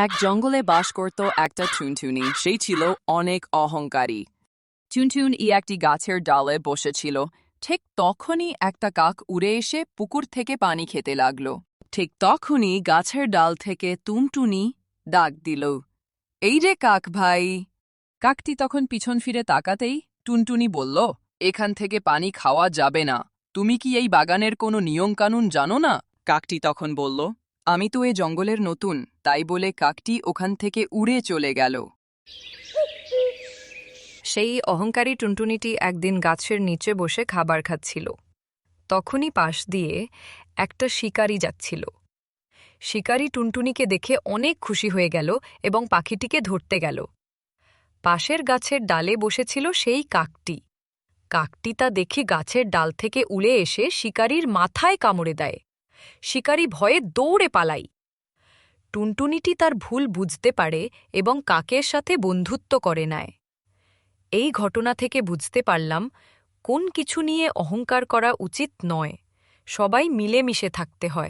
এক জঙ্গলে বাস করত একটা টুনটুনি। সেই ছিল অনেক অহংকারী। টুনটুন ই একটি গাছের ডালে বসেছিল। ঠিক তখনই একটা কাক উড়ে এসে পুকুর থেকে পানি খেতে লাগল। ঠিক তখনই গাছের ডাল থেকে টুনটুনি ডাক দিল, এই রে কাক ভাই! কাকটি তখন পিছন ফিরে তাকাতেই টুনটুনি বলল, এখান থেকে পানি খাওয়া যাবে না। তুমি কি এই বাগানের কোনো নিয়মকানুন জানো না? কাকটি তখন বলল আমি তো এ জঙ্গলের নতুন, তাই বলে কাকটি ওখান থেকে উড়ে চলে গেল। সেই অহংকারী টুনটুনিটি একদিন গাছের নিচে বসে খাবার খাচ্ছিল। তখনই পাশ দিয়ে একটা শিকারি যাচ্ছিল। শিকারি টুনটুনিকে দেখে অনেক খুশি হয়ে গেল এবং পাখিটিকে ধরতে গেল। পাশের গাছের ডালে বসেছিল সেই কাকটি। কাকটি তা দেখে গাছের ডাল থেকে উড়ে এসে শিকারির মাথায় কামড়ে দেয়। শিকারি ভয়ে দৌড়ে পালাই। টুনটুনিটি তার ভুল বুঝতে পারে এবং কাকের সাথে বন্ধুত্ব করে নেয়। এই ঘটনা থেকে বুঝতে পারলাম, কোন কিছু নিয়ে অহংকার করা উচিত নয়, সবাই মিলেমিশে থাকতে হয়।